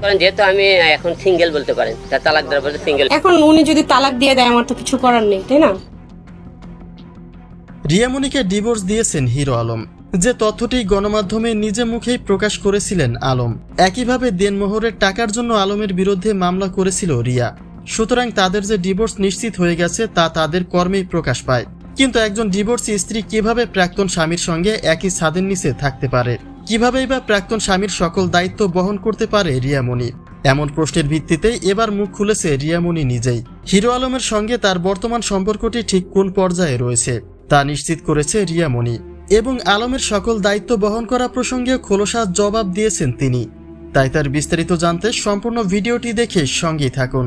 কারণ যেহেতু আমি এখন সিঙ্গেল বলতে পারেন তালাক দেওয়ার পরে সিঙ্গেল এখন উনি যদি তালাক দিয়ে দেয় আমার তো কিছু করার নেই তাই না? রিয়ামণিকে ডিভোর্স দিয়েছেন হিরো আলম। যে তথ্যটি গণমাধ্যমে নিজে মুখেই প্রকাশ করেছিলেন আলম। একইভাবে দেনমোহরের টাকার জন্য আলমের বিরুদ্ধে মামলা করেছিল রিয়া। সুতরাং তাদের যে ডিভোর্স নিশ্চিত হয়ে গেছে তা তাদের কর্মেই প্রকাশ পায়। কিন্তু একজন ডিভোর্সি স্ত্রী কীভাবে প্রাক্তন স্বামীর সঙ্গে একই ছাদের নিচে থাকতে পারে? কিভাবেই বা প্রাক্তন স্বামীর সকল দায়িত্ব বহন করতে পারে রিয়ামণি? এমন প্রশ্নের ভিত্তিতে এবার মুখ খুলেছে রিয়ামণি নিজেই। হিরো আলমের সঙ্গে তার বর্তমান সম্পর্কটি ঠিক কোন পর্যায়ে রয়েছে, তা নিশ্চিত করেছে রিয়ামণি। এবং আলমের সকল দায়িত্ব বহন করা প্রসঙ্গে খোলসা জবাব দিয়েছেন তিনি। তাই তার বিস্তারিত জানতে সম্পূর্ণ ভিডিওটি দেখে সঙ্গেই থাকুন।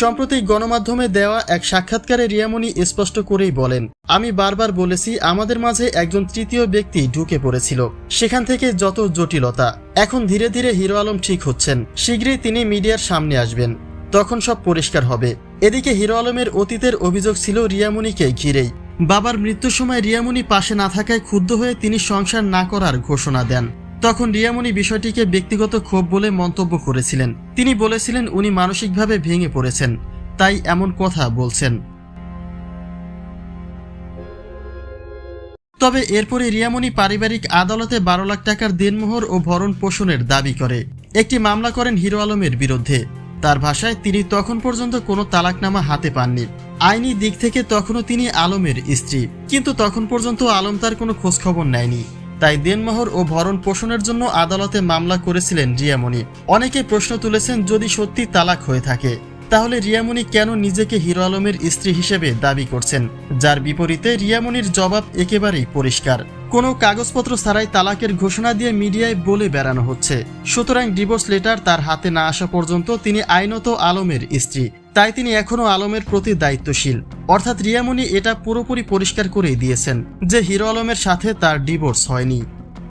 সম্প্রতি গণমাধ্যমে দেওয়া এক সাক্ষাৎকারে রিয়ামণি স্পষ্ট করেই বলেন, আমি বারবার বলেছি আমাদের মাঝে একজন তৃতীয় ব্যক্তি ঢুকে পড়েছিল। সেখান থেকে যত জটিলতা। এখন ধীরে ধীরে হিরো আলম ঠিক হচ্ছেন। শীঘ্রই তিনি মিডিয়ার সামনে আসবেন। তখন সব পরিষ্কার হবে। এদিকে হিরো আলমের অতীতের অভিযোগ ছিল রিয়ামণিকে ঘিরেই। বাবার মৃত্যুর সময় রিয়ামণি পাশে না থাকায় ক্ষুব্ধ হয়ে তিনি সংসার না করার ঘোষণা দেন। তখন রিয়ামণি বিষয়টিকে ব্যক্তিগত ক্ষোভ বলে মন্তব্য করেছিলেন। তিনি বলেছিলেন, উনি মানসিকভাবে ভেঙে পড়েছেন, তাই এমন কথা বলছেন। তবে এরপরে রিয়ামণি পারিবারিক আদালতে বারো লাখ টাকার দেনমোহর ও ভরণ পোষণের দাবি করে। একটি মামলা করেন হিরো আলমের বিরুদ্ধে। তার ভাষায়, তিনি তখন পর্যন্ত কোনো তালাকনামা হাতে পাননি। আইনি দিক থেকে তখনও তিনি আলমের স্ত্রী। কিন্তু তখন পর্যন্ত আলম তার কোনো খোঁজখবর নেয়নি। তাই দেনমোহর ও ভরণ পোষণের জন্য আদালতে মামলা করেছিলেন রিয়ামণি। অনেকে প্রশ্ন তুলেছেন, যদি সত্যি তালাক হয়ে থাকে, তাহলে রিয়ামণি কেন নিজেকে হিরো আলমের স্ত্রী হিসেবে দাবি করছেন? যার বিপরীতে রিয়ামণির জবাব একেবারেই পরিষ্কার। কোনো কাগজপত্র ছাড়াই তালাকের ঘোষণা দিয়ে মিডিয়ায় বলে বেড়ানো হচ্ছে। সুতরাং ডিভোর্স লেটার তার হাতে না আসা পর্যন্ত তিনি আইনত আলমের স্ত্রী। তাই তিনি এখনও আলমের প্রতি দায়িত্বশীল। অর্থাৎ রিয়ামণি এটা পুরোপুরি পরিষ্কার করেই দিয়েছেন যে হিরো আলমের সাথে তার ডিভোর্স হয়নি।